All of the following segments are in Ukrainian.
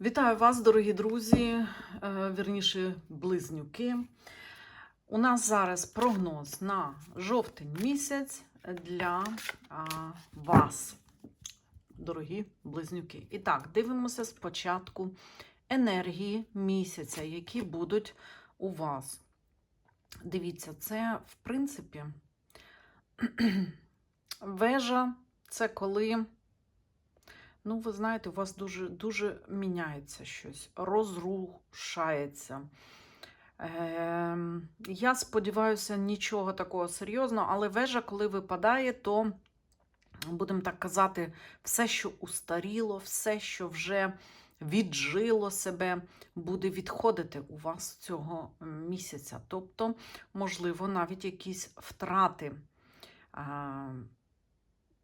Вітаю вас, дорогі друзі, е, вірніше, близнюки. У нас зараз прогноз на жовтень місяць для вас, дорогі близнюки. І так, дивимося спочатку енергії місяця, які будуть у вас. Дивіться, це, в принципі, вежа це коли. Ну, ви знаєте, у вас дуже дуже міняється щось, розрушається. Е, я сподіваюся, нічого такого серйозного, але вежа, коли випадає, то, будемо так казати, все, що устаріло, все, що вже віджило себе, буде відходити у вас цього місяця. Тобто, можливо, навіть якісь втрати.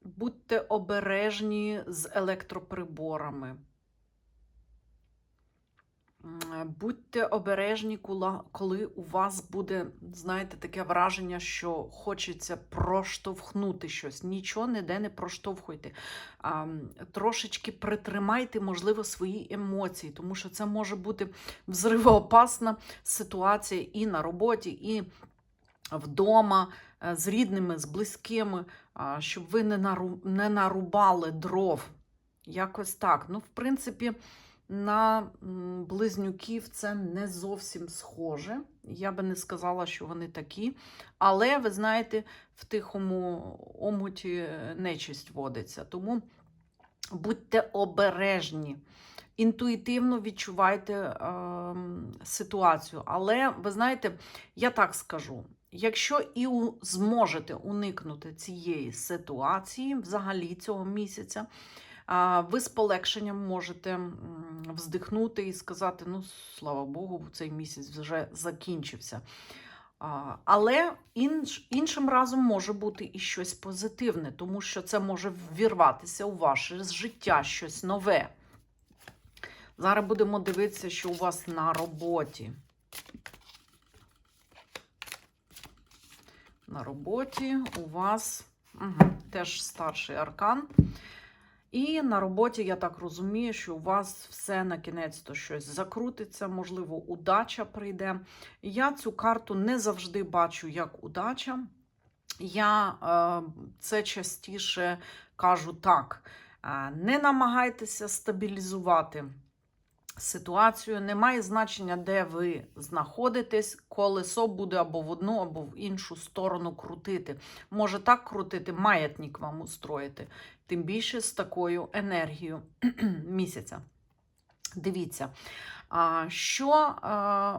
Будьте обережні з електроприборами. Будьте обережні, коли у вас буде, знаєте, таке враження, що хочеться проштовхнути щось. Нічого ніде не проштовхуйте. А, Трошечки притримайте, можливо, свої емоції, тому що це може бути взривоопасна ситуація і на роботі, і вдома, з рідними, з близькими, щоб ви не, нару... не нарубали дров. Якось так. Ну, в принципі, на близнюків це не зовсім схоже. Я би не сказала, що вони такі. Але, ви знаєте, в тихому омуті е, нечисть водиться. Тому будьте обережні. Інтуїтивно відчувайте ем, ситуацію. Але ви знаєте, я так скажу: якщо і зможете уникнути цієї ситуації, взагалі цього місяця, ви з полегшенням можете вздихнути і сказати: ну, слава Богу, цей місяць вже закінчився. Але інш, іншим разом може бути і щось позитивне, тому що це може ввірватися у ваше життя, щось нове. Зараз будемо дивитися, що у вас на роботі. На роботі у вас угу, теж старший аркан. І на роботі, я так розумію, що у вас все на кінець то щось закрутиться, можливо, удача прийде. Я цю карту не завжди бачу як удача. Я е, це частіше кажу так: е, не намагайтеся стабілізувати ситуацію. Немає значення, де ви знаходитесь. Колесо буде або в одну, або в іншу сторону крутити. Може так крутити, маятник вам устроїти. Тим більше з такою енергією місяця. Дивіться, що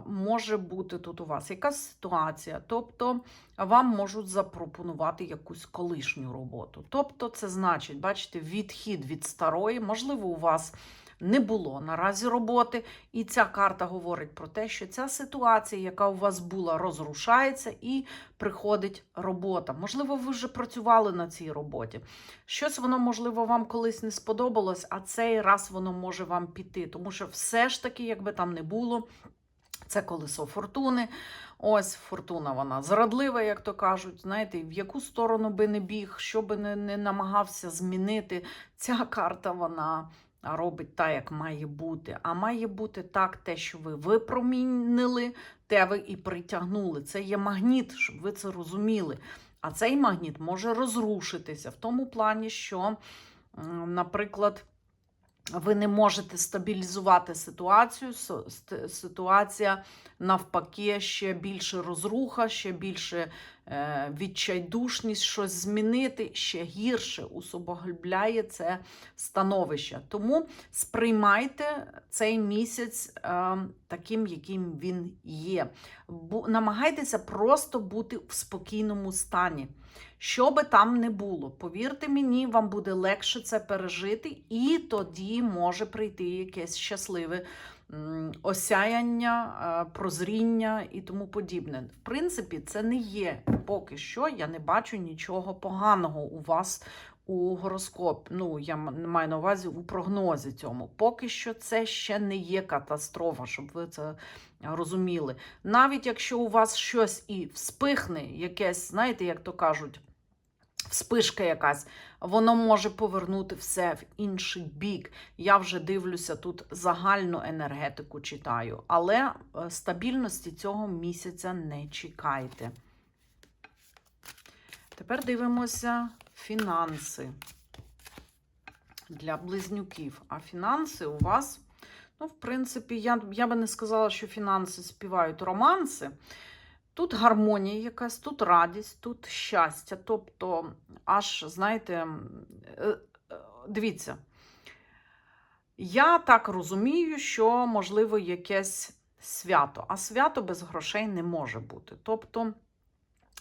може бути тут у вас? Яка ситуація? Тобто вам можуть запропонувати якусь колишню роботу. Тобто, це значить, бачите, відхід від старої, можливо, у вас не було наразі роботи, і ця карта говорить про те, що ця ситуація, яка у вас була, розрушається і приходить робота. Можливо, ви вже працювали на цій роботі. Щось воно, можливо, вам колись не сподобалось, а цей раз воно може вам піти. Тому що все ж таки, якби там не було, це колесо фортуни. Ось фортуна, вона зрадлива, як то кажуть. Знаєте, в яку сторону би не біг, що би не, не намагався змінити, ця карта вона робить так, як має бути. А має бути так, те, що ви випромінили, те ви і притягнули. Це є магніт, щоб ви це розуміли. А цей магніт може розрушитися в тому плані, що, наприклад, ви не можете стабілізувати ситуацію. Ситуація навпаки ще більше розруха, ще більше відчайдушність, щось змінити, ще гірше усугубляє це становище. Тому сприймайте цей місяць е, таким, яким він є. Намагайтеся просто бути в спокійному стані. Що би там не було, повірте мені, вам буде легше це пережити, і тоді може прийти якесь щасливе осяяння, прозріння і тому подібне. В принципі, це не є поки що. Я не бачу нічого поганого у вас у гороскоп. Ну, я маю на увазі у прогнозі цьому. Поки що це ще не є катастрофа, щоб ви це розуміли. Навіть якщо у вас щось і вспихне, якесь, знаєте, як то кажуть, вспишка якась, воно може повернути все в інший бік. Я вже дивлюся тут загальну енергетику читаю, але е, стабільності цього місяця не чекайте. Тепер дивимося фінанси для близнюків. А фінанси у вас, ну, в принципі, я, я би не сказала, що фінанси співають романси. Тут гармонія якась, тут радість, тут щастя. Тобто, аж, знаєте, е, е, дивіться, я так розумію, що можливо якесь свято, а свято без грошей не може бути. Тобто,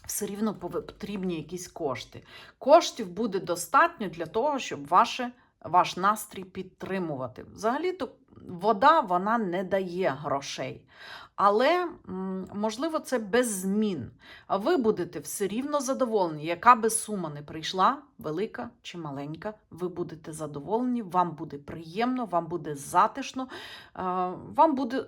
все рівно потрібні якісь кошти. Коштів буде достатньо для того, щоб ваше, ваш настрій підтримувати. Взагалі-то вода вона не дає грошей. Але, можливо, це без змін. Ви будете все рівно задоволені. Яка би сума не прийшла, велика чи маленька, ви будете задоволені, вам буде приємно, вам буде затишно, е, вам буде, е,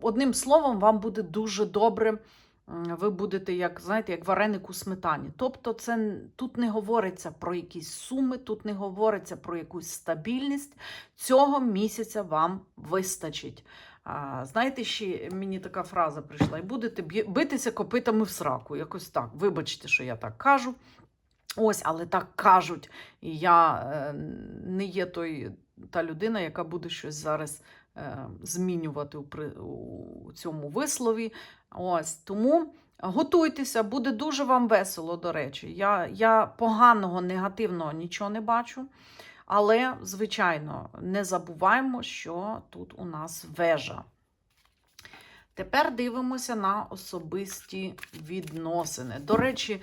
одним словом, вам буде дуже добре. Ви будете, як знаєте, як вареник у сметані. Тобто, це тут не говориться про якісь суми, тут не говориться про якусь стабільність. Цього місяця вам вистачить. А, знаєте, ще мені така фраза прийшла: і будете битися копитами в сраку. Якось так. Вибачте, що я так кажу. Ось, але так кажуть. Я е, не є той, та людина, яка буде щось зараз е, змінювати у, при, у цьому вислові. Ось тому готуйтеся, буде дуже вам весело, до речі. Я, я поганого, негативного нічого не бачу. Але, звичайно, не забуваємо, що тут у нас вежа. Тепер дивимося на особисті відносини. До речі,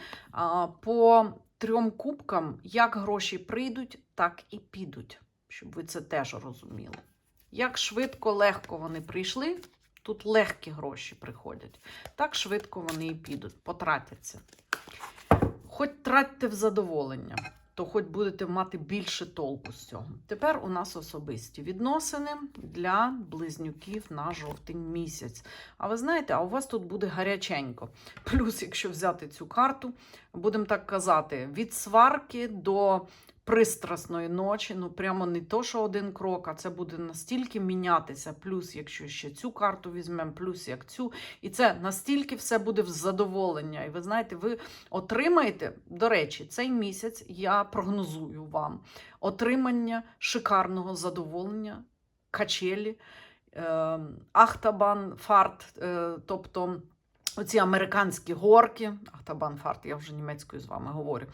по трьом кубкам як гроші прийдуть, так і підуть, щоб ви це теж розуміли. Як швидко, легко вони прийшли, тут легкі гроші приходять, так швидко вони і підуть, потратяться. Хоч тратьте в задоволення, то хоч будете мати більше толку з цього. Тепер у нас особисті відносини для близнюків на жовтень місяць. А ви знаєте, а у вас тут буде гаряченько. Плюс, якщо взяти цю карту, будемо так казати, від сварки до пристрасної ночі, ну прямо не то, що один крок, а це буде настільки мінятися. Плюс, якщо ще цю карту візьмемо, плюс як цю. І це настільки все буде в задоволення. І ви знаєте, ви отримаєте, до речі, цей місяць я прогнозую вам отримання шикарного задоволення, качелі, е, ахтабан, фарт, е, тобто. Оці американські горки, Ахтабан фарт, я вже німецькою з вами говорю.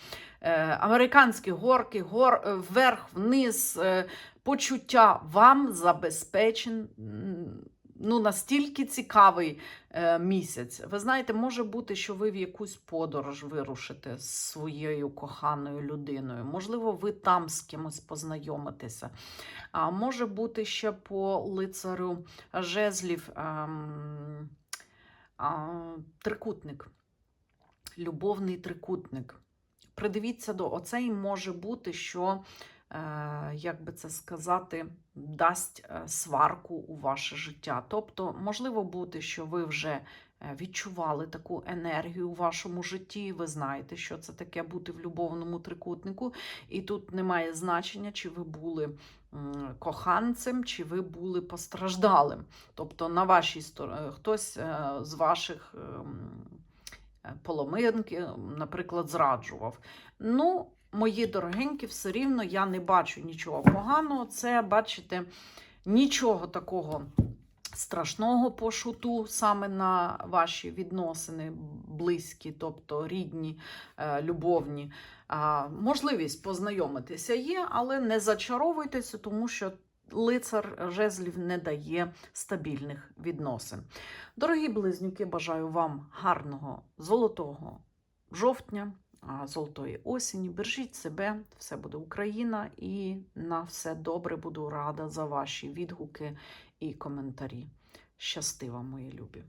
Е, американські горки, гор, е, вверх, вниз, е, почуття вам забезпечен. Ну, настільки цікавий е, місяць. Ви знаєте, може бути, що ви в якусь подорож вирушите з своєю коханою людиною. Можливо, ви там з кимось познайомитеся. А може бути ще по лицарю жезлів. а, трикутник, любовний трикутник. Придивіться до оцей може бути, що, е, як би це сказати, дасть е, сварку у ваше життя. Тобто, можливо бути, що ви вже відчували таку енергію у вашому житті, ви знаєте, що це таке бути в любовному трикутнику, і тут немає значення, чи ви були коханцем, чи ви були постраждалим. Тобто на вашій стороні хтось е, з ваших ем, е, поломинки, наприклад, зраджував. Ну, мої дорогенькі, все рівно я не бачу нічого поганого. Це, бачите, нічого такого страшного по шуту саме на ваші відносини близькі, тобто рідні, е, любовні. Можливість познайомитися є, але не зачаровуйтеся, тому що лицар жезлів не дає стабільних відносин. Дорогі близнюки, бажаю вам гарного золотого жовтня, золотої осені. Бережіть себе, все буде Україна, і на все добре буду рада за ваші відгуки і коментарі. Щасти вам, мої любі!